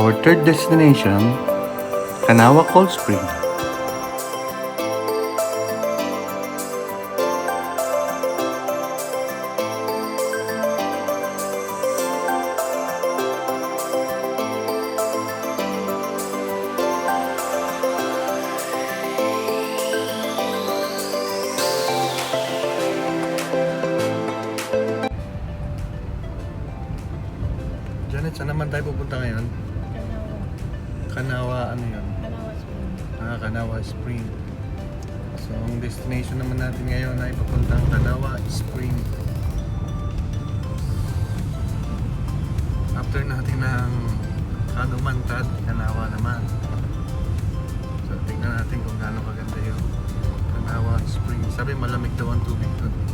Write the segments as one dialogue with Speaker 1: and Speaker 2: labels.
Speaker 1: Our third destination, Kanawa Cold Spring. Kanawa, ano yun? Ah, Kanawa Spring. So, ang destination naman natin ngayon ay papuntang Kanawa Spring. After natin ng Kanumantad, Kanawa naman. So, tingnan natin kung gaano kaganda yung Kanawa Spring. Sabi malamig daw ang tubig doon.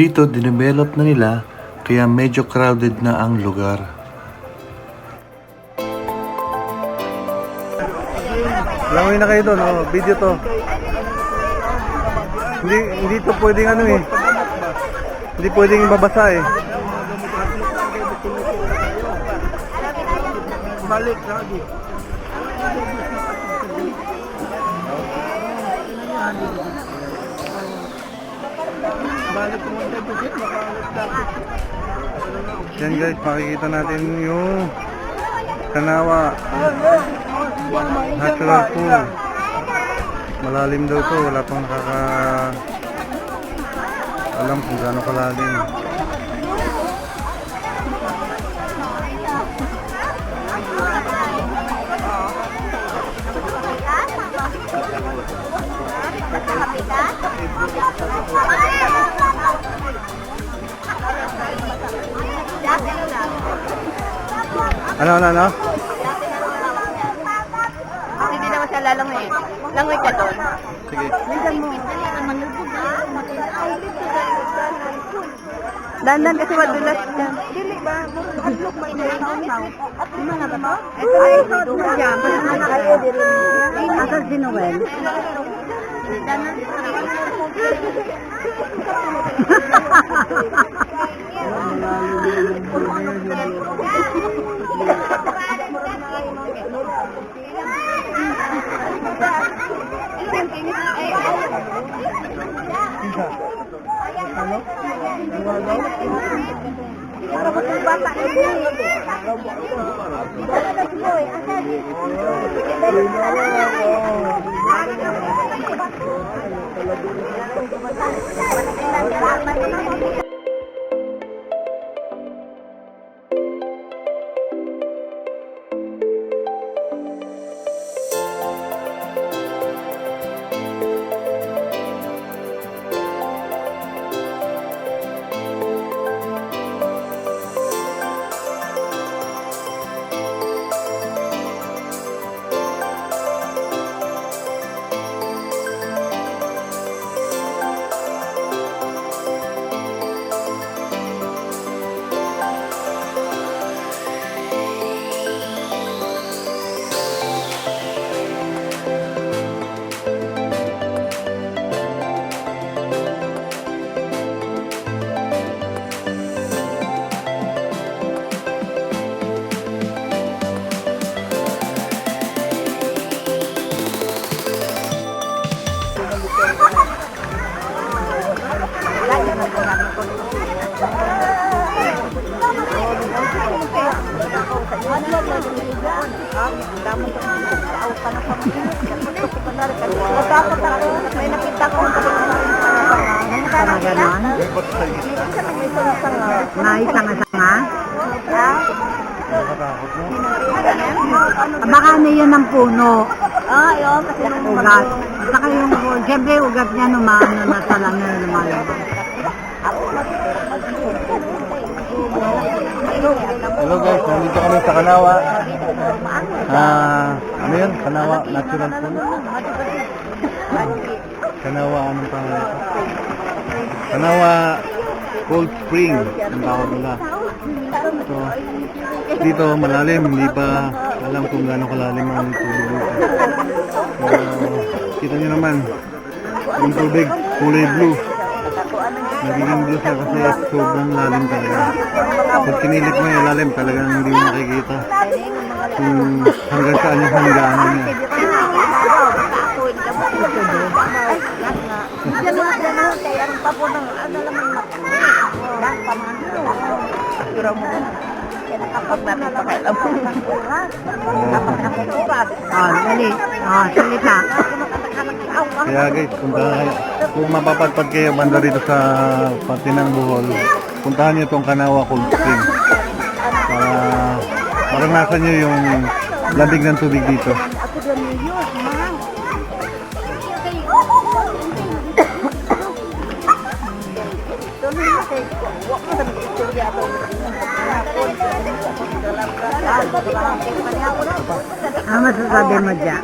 Speaker 1: Dito, dinevelop na nila kaya medyo crowded na ang lugar. Langoy na kayo doon, oh, video to. Hindi, hindi to pwedeng ano eh. Hindi pwedeng babasa eh.
Speaker 2: Balik lagi.
Speaker 1: Yan guys, makikita natin yung Kanawa Natural Pool. Malalim daw to, wala pang nakaka alam kung gaano kalalim. Ano, ano, ano?
Speaker 3: Hindi naman siya lalangoy. Langoy ka doon.
Speaker 1: Sige.
Speaker 3: Dandan kasi madulas dyan. Dili ba? Hadlok ba ina Di man na ba? Ito ay dugo dyan. Kayo diri. Asal si Noel. Para ko sa bata May nakita ko
Speaker 4: Mga ganon. May sanga-sanga.
Speaker 1: Nakakatakot no?
Speaker 4: Baka ano yun ang puno.
Speaker 3: Ah, yun. Kasi nung
Speaker 4: Ugat. Saka yung, siyempre ugat niya numaano na sa langit lumalabas.
Speaker 1: Hello guys, nandito kami sa Kanawa. Ah, ano yun? Kanawa Natural Pool. Kanawa, anong pangalan? Kanawa Cold Spring, ang tawag nila. So, dito malalim, hindi pa alam kung gaano kalalim ang tubig dito. So, kita nyo naman, yung tubig, kulay blue. Nagiging blue siya kasi sobrang lalim talaga. Pag kinilip mo yung lalim, talagang hindi mo makikita kung hanggang saan yung hangganan niya.
Speaker 5: Diyan mga gano'n, kaya ang tapo ng ano naman makakit. Yan, pamano. Siguro mo. Yan, kapag napapakailam mo ng oras. Kapag nakukupas.
Speaker 4: Oh, dali. Oh, salita.
Speaker 1: Kaya guys. Kung mapapadpad kayo banda rito sa pati ng Bohol, puntahan niyo itong Kanawa Cold Spring. Para maranasan niyo yung lamig ng tubig dito.
Speaker 5: Ako
Speaker 4: Ano masasabi mo dyan?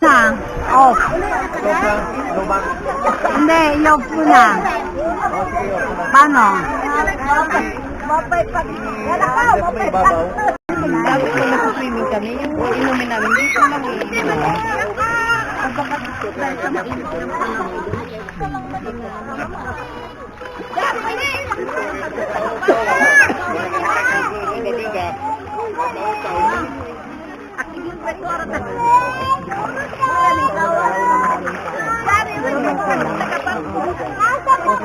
Speaker 4: Na. Off. Hindi, i-off mo na. Paano?
Speaker 5: Mapay pag wala ka, mapay pag Dami ko nag-swimming kami, yung inumin namin, dito lang eh.
Speaker 4: Okay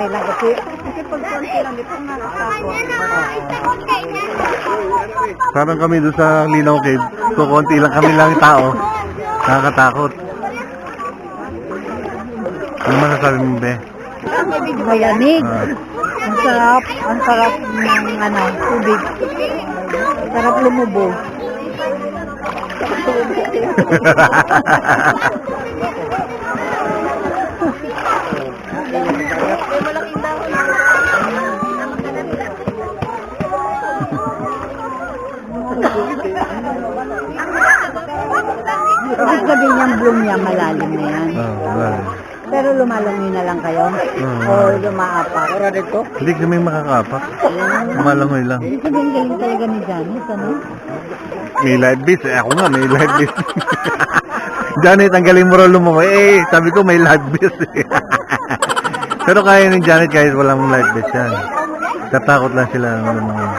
Speaker 4: lang kasi.
Speaker 5: Kasi pag konti lang, di pa nakakapwa.
Speaker 1: Parang kami doon sa Linaw Cave, so konti lang kami lang tao. Nakakatakot. Ano masasabi mo, Be?
Speaker 4: Malamig.
Speaker 1: Ah.
Speaker 4: Ang sarap. Ang sarap ng ano, tubig. Sarap lumubo. Ibig sabihin niyang bloom niya, malalim na yan.
Speaker 1: oh, wala.
Speaker 4: Pero lumalangoy na lang kayo?
Speaker 1: Oo.
Speaker 4: O lumaapak? Ora dito?
Speaker 1: Hindi kami makakapak. Malangoy lang.
Speaker 4: Ibig sabihin galing talaga ni Janice, ano?
Speaker 1: May live beast. Eh, ako nga, may live beast. Janet, ang galing mo rin lumamoy. Eh, sabi ko may live beast. eh. Pero kaya ni Janet kahit walang live beast yan. Tatakot lang sila ng lumamoy.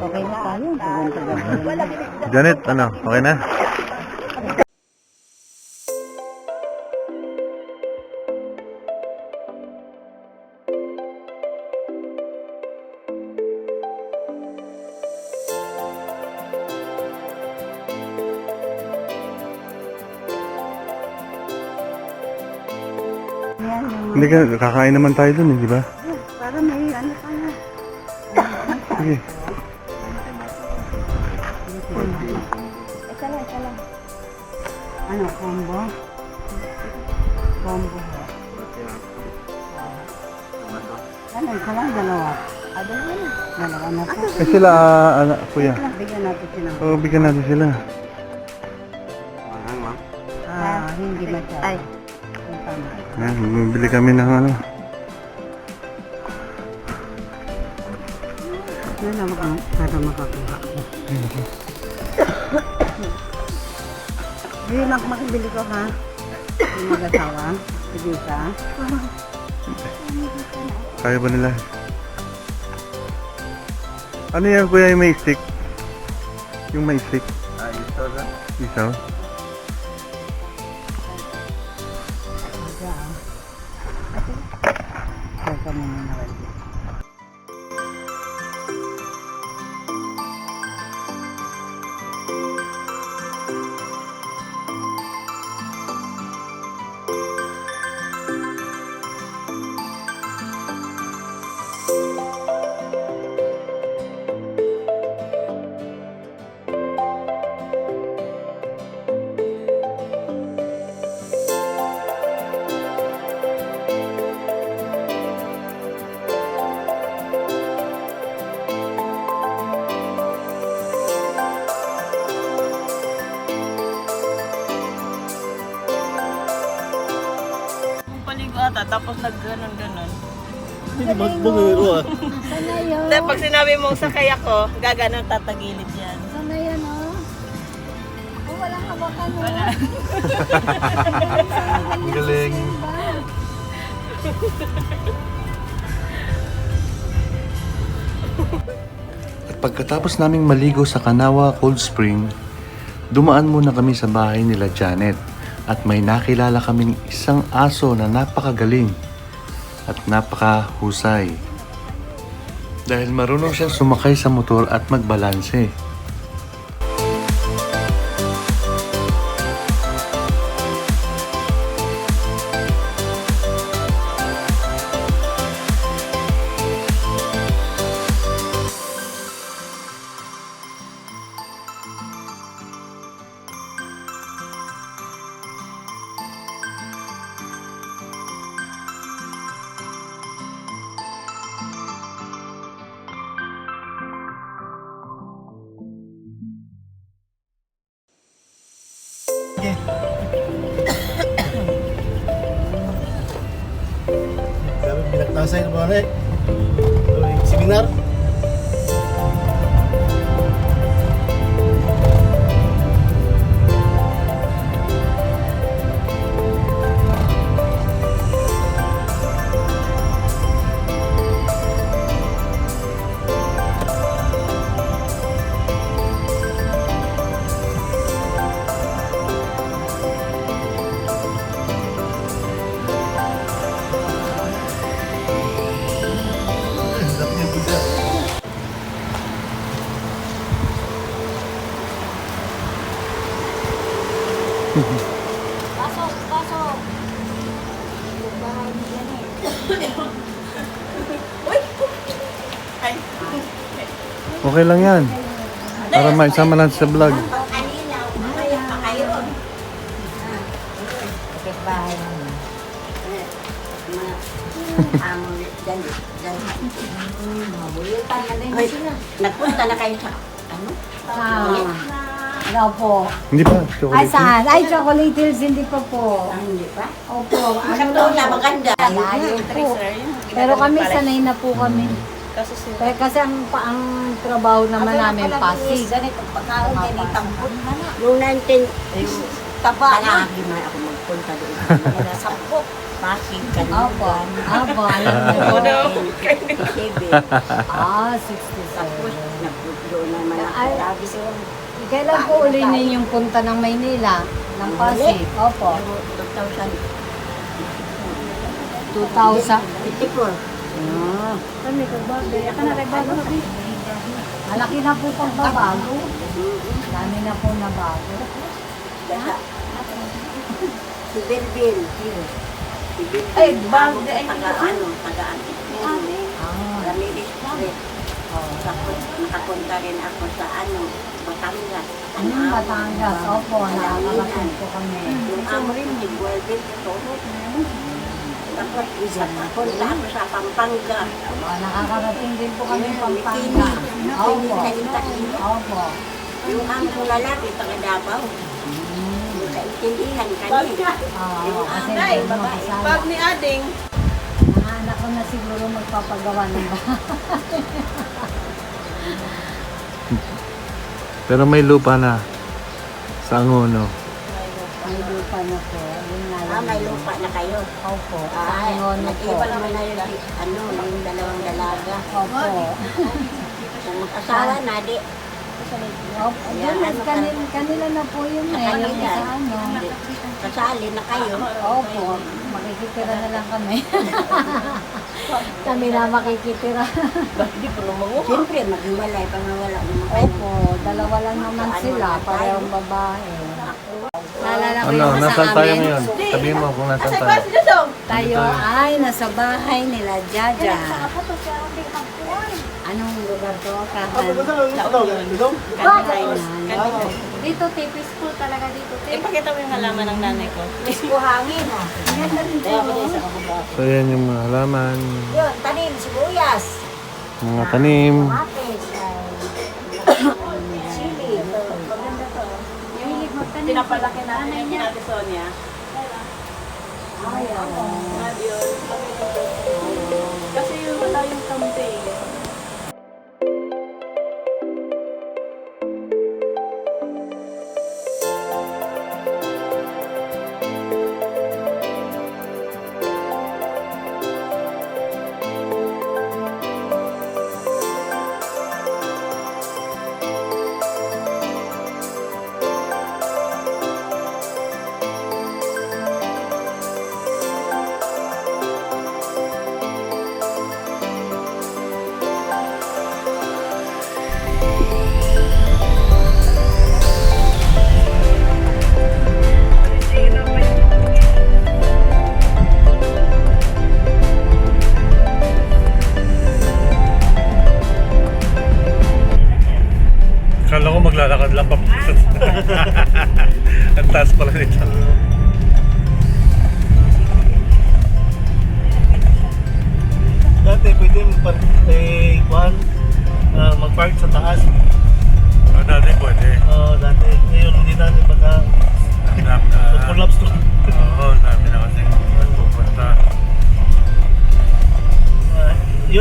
Speaker 4: Okay na tayo.
Speaker 1: Janet, ano? Okay na? Hindi ka, kakain naman tayo dun, eh, di ba?
Speaker 4: Para may ano tayo.
Speaker 1: Sige.
Speaker 4: Dalawa. Ah, dalawa na. Dalawa na po.
Speaker 1: Eh sila, ah, ano, kuya.
Speaker 4: Bigyan natin sila.
Speaker 1: Oo, bigyan natin sila.
Speaker 4: Ah, hindi masyado. Ay. Kung tama.
Speaker 1: Ayan, bumibili kami ng ano.
Speaker 4: Yan lang ako, para makakuha ko. Hindi mak makibili ko ha. Yung mag-asawa. Sige ka.
Speaker 1: Kaya ba nila? Ano yan kuya yung may stick? Yung may stick? Ah, isaw na. Isaw?
Speaker 6: Tapos nag-ganon-ganon.
Speaker 7: Hindi magbungiro ah.
Speaker 8: Sana yun.
Speaker 6: Hindi, pag sinabi mong sakay ako, gaganon tatagilid yan.
Speaker 8: Sana yan, oh. Oh, walang hawakan, oh.
Speaker 6: Wala.
Speaker 1: Ang galing. At pagkatapos naming maligo sa Kanawa Cold Spring, dumaan muna kami sa bahay nila Janet at may nakilala kaming isang aso na napakagaling at napakahusay. Dahil marunong siyang sumakay sa motor at magbalanse. Okay lang yan. Para maisama natin sa vlog.
Speaker 9: sila. Nagpunta na kayo sa, ano?
Speaker 8: Ah. Ano po?
Speaker 1: Hindi pa,
Speaker 8: Ay,
Speaker 1: chocolate.
Speaker 8: saan? Ay, chocolate hills, hindi pa po.
Speaker 9: Ah, hindi pa?
Speaker 8: Opo. Ano
Speaker 9: na maganda.
Speaker 8: Malayo po. Pero kami sanay na po kami.
Speaker 6: Kaso si
Speaker 8: Kaya kasi ang, pa- ang trabaho naman namin pasig.
Speaker 9: Ganito, pagkaon din, itampon na na. Noong 19, yung taba na. Palagi man ako magpunta doon. Mga sampo. Pasig,
Speaker 8: Opo.
Speaker 9: kanugan.
Speaker 8: Opo, alam niyo po.
Speaker 6: Oh, no.
Speaker 9: Sebe.
Speaker 8: Ah,
Speaker 9: Tapos,
Speaker 8: 67.
Speaker 9: nagpunta naman ako. Lagi siya.
Speaker 8: Kailan po uli ninyong punta ng Maynila? Ng Pasig? Opo.
Speaker 9: 2000.
Speaker 8: 2000.
Speaker 9: 54.
Speaker 8: Ah. Kami, kagbago. Yaka na kagbago. Malaki na po pagbabago. Dami na po nabago.
Speaker 9: Si Belbil. Si Belbil.
Speaker 6: Ay, bag- ay,
Speaker 9: Taga ano, taga ano.
Speaker 8: Ah.
Speaker 9: Ramirez Street. Tapos nakapunta rin ako sa ano, Batangas.
Speaker 8: Ano yung Batangas? Opo, nakakarating po kami.
Speaker 9: Yung amo rin, Belbil. Tapos isa punta ako sa Pampanga.
Speaker 8: Oh, nakakarating din po kami
Speaker 9: Ayun,
Speaker 8: Pampanga. Opo. Opo.
Speaker 9: Yung amo lalaki, taga Davao. Yung kaintindihan kanina.
Speaker 8: Ah,
Speaker 9: Yung anay,
Speaker 8: doon
Speaker 9: babae.
Speaker 6: Pag ni Ading,
Speaker 8: Mga anak ko na siguro magpapagawa ng bahay.
Speaker 1: Pero may lupa na sa Angono.
Speaker 8: May lupa na po. Nga
Speaker 9: Ah, may lupa na kayo.
Speaker 8: Opo. Sa
Speaker 9: Ay,
Speaker 8: Angono po.
Speaker 9: nag-iwan mo na yung, ano, yung dalawang dalaga.
Speaker 8: Opo.
Speaker 9: Mag-asawa na, di.
Speaker 8: Opo. Yun, mas kanil, kanila na po yun eh. Yung
Speaker 9: Kanila.
Speaker 8: isa ano.
Speaker 9: Kasali na kayo.
Speaker 8: Opo. Makikitira na lang kami. kami na makikitira.
Speaker 6: hindi ko lumungo.
Speaker 9: Siyempre, maghiwalay, pangawala naman kayo.
Speaker 8: Opo. Dalawa lang naman sila. Parehong babae. Naalala ko
Speaker 1: Ano,
Speaker 8: yung sa
Speaker 1: nasaan tayo
Speaker 8: amin.
Speaker 1: ngayon? Sabihin mo kung nasaan
Speaker 6: Asa
Speaker 1: tayo.
Speaker 8: Tayo ay nasa bahay nila Jaja. Anong lugar to? Kahan.
Speaker 6: Kanina.
Speaker 8: Dito tipis po talaga dito.
Speaker 6: Ipakita mo yung halaman ng nanay ko.
Speaker 9: Buhangin, ha?
Speaker 1: So yan yung mga halaman,
Speaker 9: Yun, tanim, sibuyas.
Speaker 1: mga tanim.
Speaker 9: Matis. Sili. Maganda to.
Speaker 8: Hilig magtanim.
Speaker 6: Pinapalaki natin yung Ate Sonia. Kasi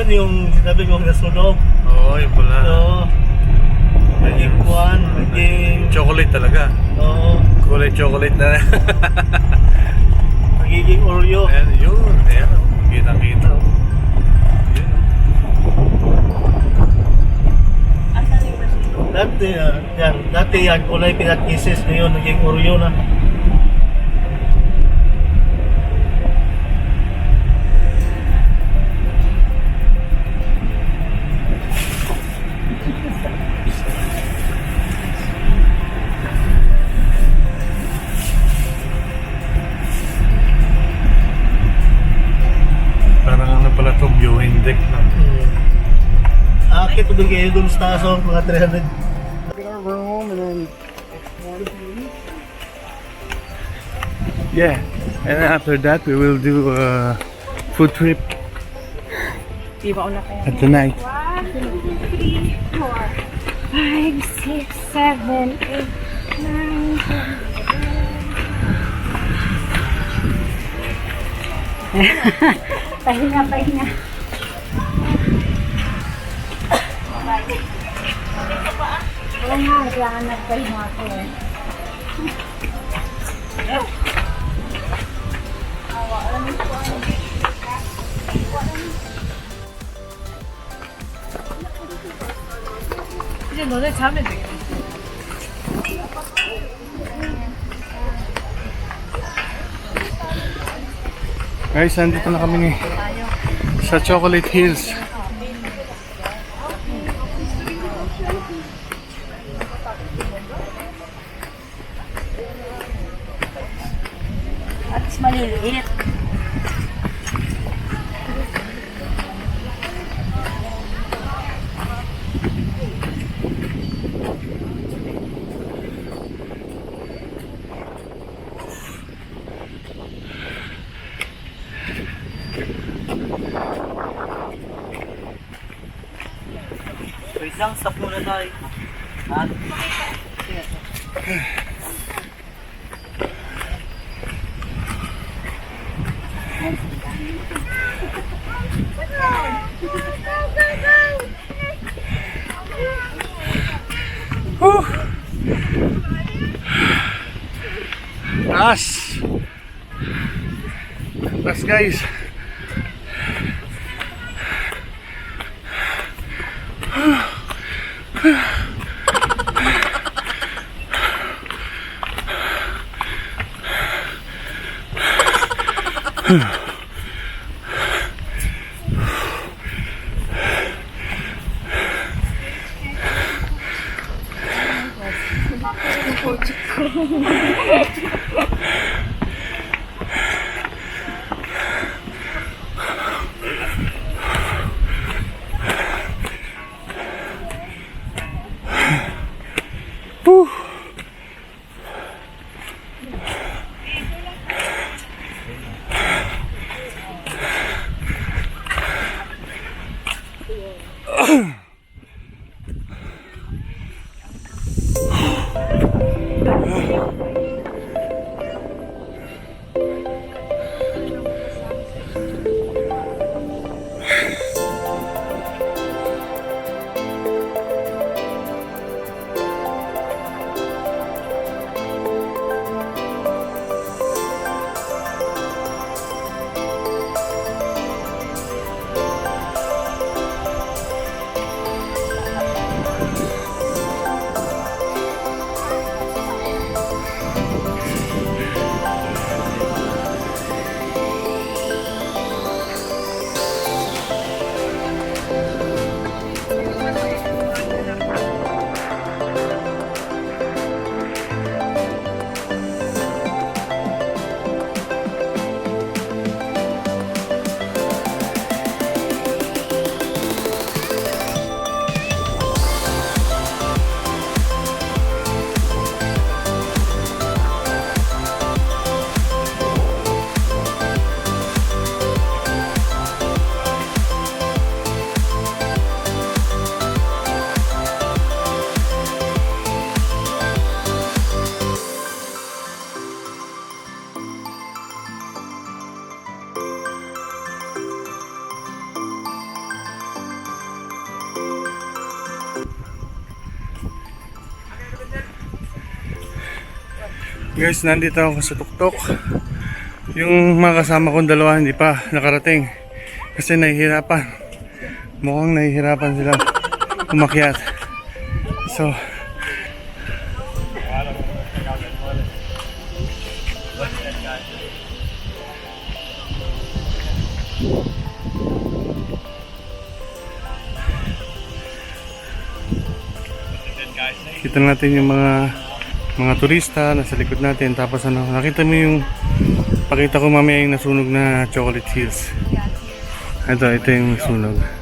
Speaker 6: yung
Speaker 7: sinabi ko nasunog.
Speaker 1: Oo, yun pala.
Speaker 7: So, naging kuhan, naging,
Speaker 1: Chocolate talaga.
Speaker 7: oo,
Speaker 1: Kulay chocolate na.
Speaker 7: nagiging Oreo.
Speaker 1: Ayan, yun. Ayan. Kita-kita. oh. Yun.
Speaker 7: Dati, ah, yan, dati yan, kulay kisses, ngayon naging Oreo na.
Speaker 1: Deck na.
Speaker 7: Hmm. Akit ko doon kayo doon sa taas, oh, mga 300.
Speaker 1: Yeah. And after that, we will do a food trip
Speaker 6: Di ba una kayo?
Speaker 1: at the night.
Speaker 8: Five, six, seven, eight, nine, ten. pahinga, pahinga. Oo nga, kailangan nagpahinga ako eh.
Speaker 6: 이제 너네 자면 되겠다.
Speaker 1: Guys, nandito na kami ni sa Chocolate Hills.
Speaker 7: Ha? Taas! Taas guys! Ha
Speaker 1: ha ha. Guys,
Speaker 10: nandito ako sa tuktok. Yung mga kasama kong dalawa hindi pa nakarating. Kasi nahihirapan. Mukhang nahihirapan sila umakyat. So, kita natin yung mga mga turista nasa likod natin. Tapos ano nakita mo yung pakita ko mamaya yung nasunog na chocolate hills. Ito ito yung nasunog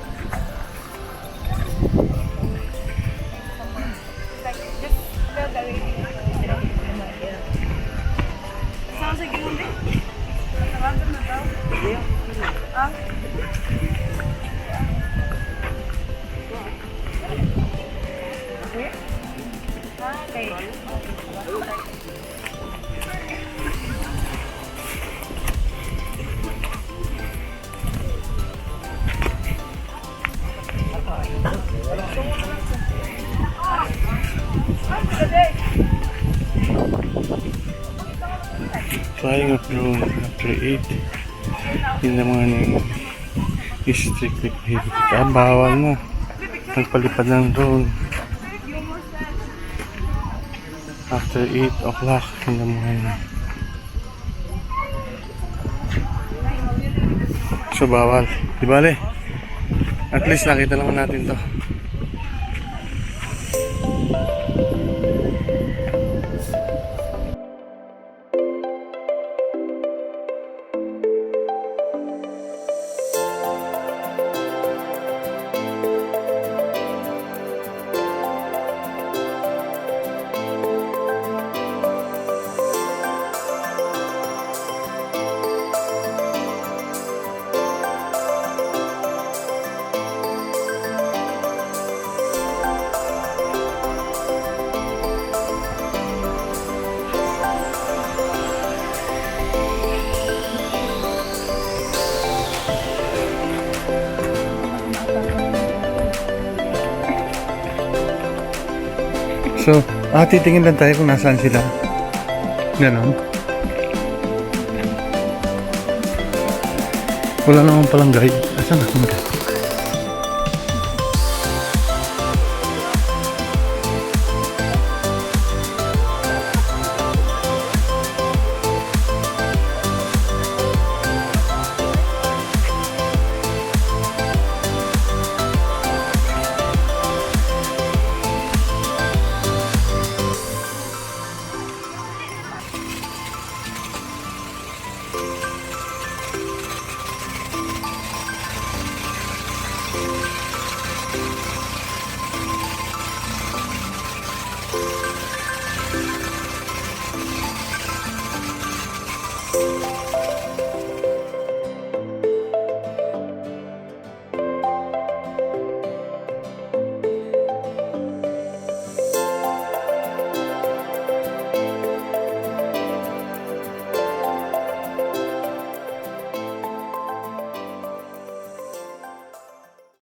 Speaker 10: flying a drone after 8 in the morning. Is strictly prohibited ah bawal na. Nagpalipad ng drone. After 8 o'clock in the morning. So bawal. Di bale at least nakita naman natin to ah, titingin lang tayo kung nasaan sila. Ganon. Wala naman palang guide. Asan ako guide?